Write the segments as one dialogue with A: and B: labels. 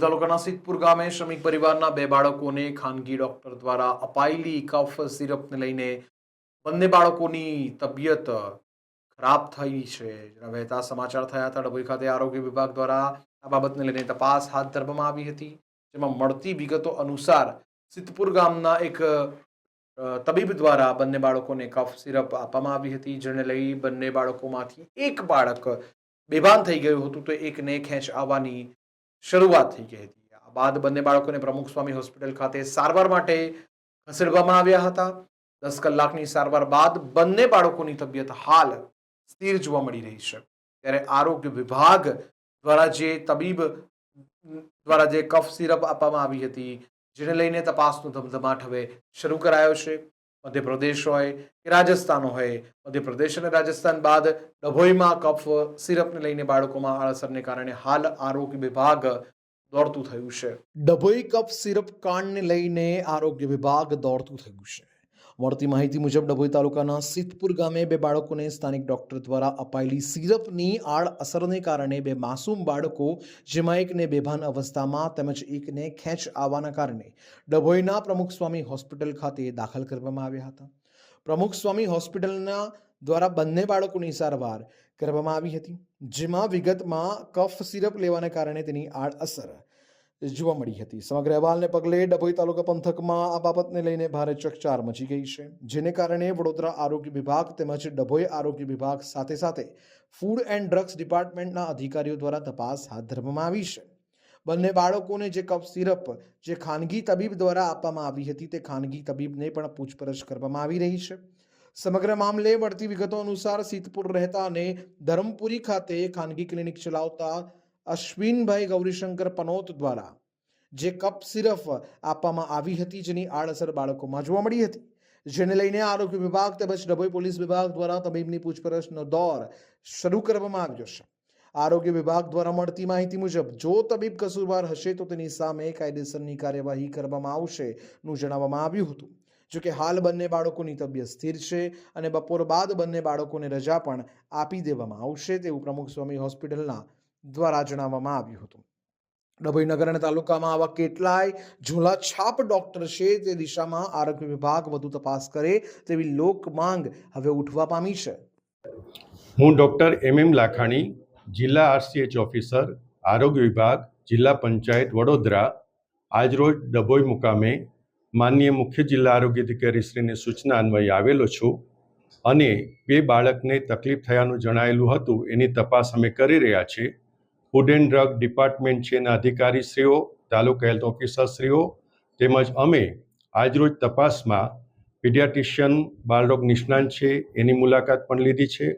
A: ડભોઈ તાલુકાના સિદ્ધપુર ગામે શ્રમિક પરિવારના બે બાળકોને ખાનગી ડોક્ટર દ્વારા અપાયેલી કફ સિરપને લઈને બંને બાળકોની તબિયત ખરાબ થઈ છે. જેના વહેતા સમાચાર થયા હતા. ડભોઈ ખાતે આરોગ્ય વિભાગ દ્વારા આ બાબતને લઈને તપાસ હાથ ધરવામાં આવી હતી, જેમાં મળતી વિગતો અનુસાર સિદ્ધપુર ગામના એક તબીબ દ્વારા બંને બાળકોને કફ સિરપ આપવામાં આવી હતી, જેને લઈ બંને બાળકોમાંથી એક બાળક બેભાન થઈ ગયું હતું. તો એકને ખેંચ આવવાની શરૂઆત થઈ ગઈ હતી. આ બાદ બંને બાળકોને પ્રમુખ સ્વામી હોસ્પિટલ ખાતે સારવાર માટે ખસેડવામાં આવ્યા હતા. દસ કલાકની સારવાર બાદ બંને બાળકોની તબિયત હાલ સ્થિર જોવા મળી રહી છે. ત્યારે આરોગ્ય વિભાગ દ્વારા જે તબીબ દ્વારા જે કફ સિરપ આપવામાં આવી હતી, જેને લઈને તપાસનો ધમધમાટ હવે શરૂ કરાયો છે. મધ્યપ્રદેશ હોય કે રાજસ્થાન હોય મધ્યપ્રદેશ અને રાજસ્થાન બાદ ડભોઈમાં કફ, સિરપને લઈને બાળકોમાં આળસરને કારણે હાલ આરોગ્ય વિભાગ દોડતું થયું છે. ડભોઈ કફ, સિરપ કાંડને લઈને આરોગ્ય વિભાગ દોડતું થયું છે. મળતી માહિતી મુજબ ડભોઈ તાલુકાના સિદ્ધપુર ગામે બે બાળકોને સ્થાનિક ડોક્ટર દ્વારા અપાયેલી સિરપની આડ અસરને કારણે બે માસૂમ બાળકો, જેમાં એકને બેભાન અવસ્થામાં તેમજ એકને ખેંચ આવવાના કારણે ડભોઈના પ્રમુખ સ્વામી હોસ્પિટલ ખાતે દાખલ કરવામાં આવ્યા હતા. પ્રમુખ સ્વામી હોસ્પિટલના દ્વારા બંને બાળકોની સારવાર કરવામાં આવી હતી, જેમાં વિગતમાં કફ સિરપ લેવાને કારણે તેની આડઅસર જોવા મળી હતી. સમગ્ર અહેવાલને પગલે ડભોઈ તાલુકા પંથકમાં આ બાબતને લઈને ભારે ચકચાર મચી ગઈ છે. જેને કારણે વડોદરા આરોગ્ય વિભાગ તેમજ ડભોઈ આરોગ્ય વિભાગ સાથે સાથે ફૂડ એન્ડ ડ્રગ્સ ડિપાર્ટમેન્ટના અધિકારીઓ દ્વારા તપાસ હાથ ધરવામાં આવી છે. બંને બાળકોને જે કફ સિરપ, જે ખાનગી તબીબ દ્વારા આપવામાં આવી હતી તે ખાનગી તબીબને પણ પૂછપરછ કરવામાં આવી રહી છે. સમગ્ર મામલે મળતી વિગતો અનુસાર સિદ્ધપુર રહેતા અને ધરમપુરી ખાતે ખાનગી ક્લિનિક ચલાવતા અશ્વિનભાઈ ગૌરીશંકર પનોત દ્વારા જે કપ સિરફ આપવામાં આવી હતી, જેની આડઅસર બાળકોમાં જોવા મળી હતી. જેને લઈને આરોગ્ય વિભાગ તેમજ ડભોઈ પોલીસ વિભાગ દ્વારા તબીબની પૂછપરછનો દોર શરૂ કરવામાં આવ્યો છે. આરોગ્ય વિભાગ દ્વારા મળતી માહિતી મુજબ, જો તબીબ કસૂરવાર હશે, તો તેની સામે કાયદેસરની કાર્યવાહી કરવામાં આવશે નું જણાવવામાં આવ્યું હતું. જોકે હાલ બંને બાળકોની તબિયત સ્થિર છે અને બપોર બાદ બંને બાળકોને રજા પણ આપી દેવામાં આવશે તેવું પ્રમુખ સ્વામી હોસ્પિટલના દ્વારા જણાવવામાં આવ્યું હતું. ડભોઈ નગર અને તાલુકામાં આવા કેટલાય ઝૂલા છાપ ડોક્ટર છે, તે દિશામાં આરોગ્ય વિભાગ વધુ તપાસ કરે તેવી લોક માંગ હવે ઉઠવા પામી છે.
B: હું ડૉક્ટર એમ એમ લાખાણી, જિલ્લા આરસીએચ ઓફિસર, આરોગ્ય વિભાગ, જિલ્લા પંચાયત વડોદરા. આજરોજ ડભોઈ મુકામે માનનીય મુખ્ય જિલ્લા આરોગ્ય અધિકારીશ્રીની સૂચના અન્વયે આવેલો છું અને બે બાળકને તકલીફ થયાનું જણાયેલું હતું, એની તપાસ અમે કરી રહ્યા છીએ. ફૂડ એન્ડ ડ્રગ ડિપાર્ટમેન્ટ છે એના અધિકારીશ્રીઓ, તાલુકા હેલ્થ ઓફિસરશ્રીઓ, તેમજ અમે આજરોજ તપાસમાં પીડિયાટિશિયન બાળરોગ નિષ્ણાંત છે, એની મુલાકાત પણ લીધી છે.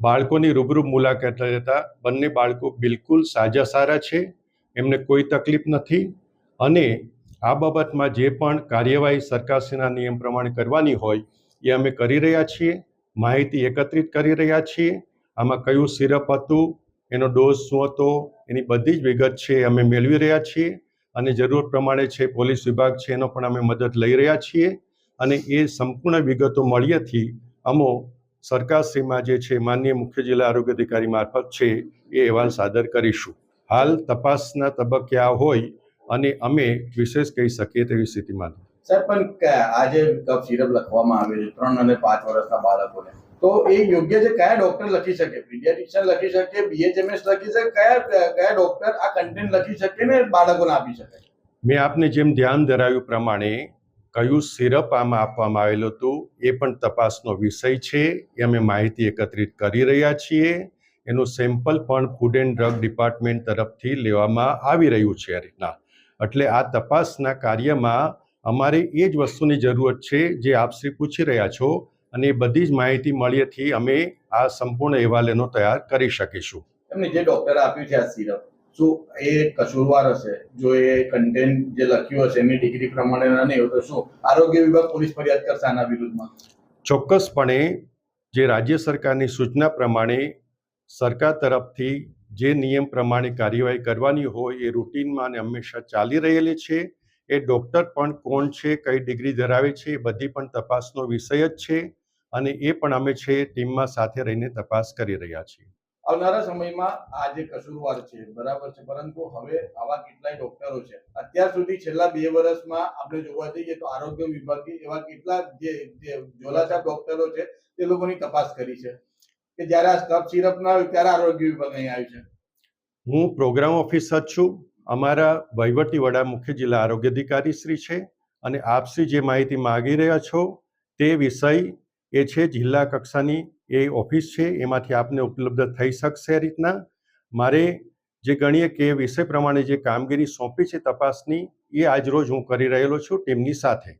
B: બાળકોની રૂબરૂ મુલાકાત લેતા બંને બાળકો બિલકુલ સાજા સારા છે, એમને કોઈ તકલીફ નથી અને આ બાબતમાં જે પણ કાર્યવાહી સરકારશ્રીના નિયમ પ્રમાણે કરવાની હોય એ અમે કરી રહ્યા છીએ, માહિતી એકત્રિત કરી રહ્યા છીએ. આમાં કયું સિરપ હતું એનો ડોઝ શું હતો, એની બધી જ વિગત છે અમે મેળવી રહ્યા છીએ અને જરૂર પ્રમાણે છે પોલીસ વિભાગ છે એનો પણ અમે મદદ લઈ રહ્યા છીએ અને એ સંપૂર્ણ વિગતો મળ્યાથી અમો સરકારશ્રીમાં જે છે માન્ય મુખ્ય જિલ્લા આરોગ્ય અધિકારી મારફત છે એ અહેવાલ સાદર કરીશું. હાલ તપાસના તબક્કે આ હોય અને અમે વિશેષ કહી શકીએ તેવી સ્થિતિમાં
C: સર, પણ આજે કફ સિરપ લખવામાં આવે છે. ત્રણ અને પાંચ વર્ષના બાળકોને. તો એ યોગ્ય છે કયા ડોક્ટર લખી શકે? પીડિયાટ્રિશિયન લખી શકે બીએચએમએસ લખી શકે, કયા કયા ડોક્ટર આ કન્ટેન્ટ લખી શકે ને બાળકોને આપી શકે?
B: મેં આપને જેમ ધ્યાન ધરાવ્યું પ્રમાણે કયું સિરપ આમાં આપવામાં આવેલું હતું, એ પણ તપાસનો વિષય છે. એ અમે માહિતી એકત્રિત કરી રહ્યા છીએ. એનું સેમ્પલ પણ ફૂડ એન્ડ ડ્રગ ડિપાર્ટમેન્ટ તરફથી લેવામાં આવી રહ્યું છે રીતના. એટલે આ તપાસના કાર્યમાં અમારે એ જ વસ્તુની જરૂરત છે જે આપ શ્રી પૂછી રહ્યા છો. અને બધી જ માહિતી મળીએથી અમે આ સંપૂર્ણ અહેવાલ એનો તૈયાર કરી શકીશું.
C: એમને જે ડોક્ટર આપ્યું છે આ સિરપ શું એ કસૂરવાર હશે? જો એ કન્ટેન્ટ જે લખ્યું હશે એની ડિગ્રી પ્રમાણે ના નહીં તો શું? આરોગ્ય વિભાગ પોલીસ ફરિયાદ કરશે આના વિરુદ્ધમાં?
B: ચોક્કસપણે જે રાજ્ય સરકારની સૂચના પ્રમાણે સરકાર તરફથી જે નિયમ પ્રમાણે કાર્યવાહી કરવાની હોય એ રૂટીનમાં અને હંમેશા ચાલી રહેલી છે. એ ડૉક્ટર પણ કોણ છે કઈ ડિગ્રી ધરાવે છે એ બધી પણ તપાસનો વિષય જ છે. અને એ પણ અમે છે ટીમમાં સાથે રહીને તપાસ કરી રહ્યા છીએ.
C: આવનારા સમયમાં આ જે કસૂરવાર છે બરાબર છે પરંતુ હવે આવા કેટલાય ડોક્ટરો છે. અત્યાર સુધી છેલ્લા બે વર્ષમાં આપણે જોવા જઈએ તો આરોગ્ય વિભાગે એવા કેટલા જે ઝોલાછાપ ડોક્ટરો છે તે લોકોની તપાસ કરી છે. કે જ્યારે આ સ્ટફ સિરપ ના આવ્યું ત્યારે આરોગ્ય વિભાગ અહીં આવ્યું છે.
B: હું પ્રોગ્રામ ઓફિસર છું. અમારા વહીવટી વડા મુખ્ય જિલ્લા આરોગ્ય અધિકારી શ્રી છે. અને આપ શ્રી જે માહિતી માગી રહ્યા છો તે વિષય એ છે, જિલ્લા કક્ષાની એ ઓફિસ છે, એમાંથી આપને ઉપલબ્ધ થઈ શકશે રીતના. મારે જે ગણીએ કે વિષય પ્રમાણે જે કામગીરી સોંપી છે તપાસની, એ આજરોજ હું કરી રહેલો છું ટીમની સાથે.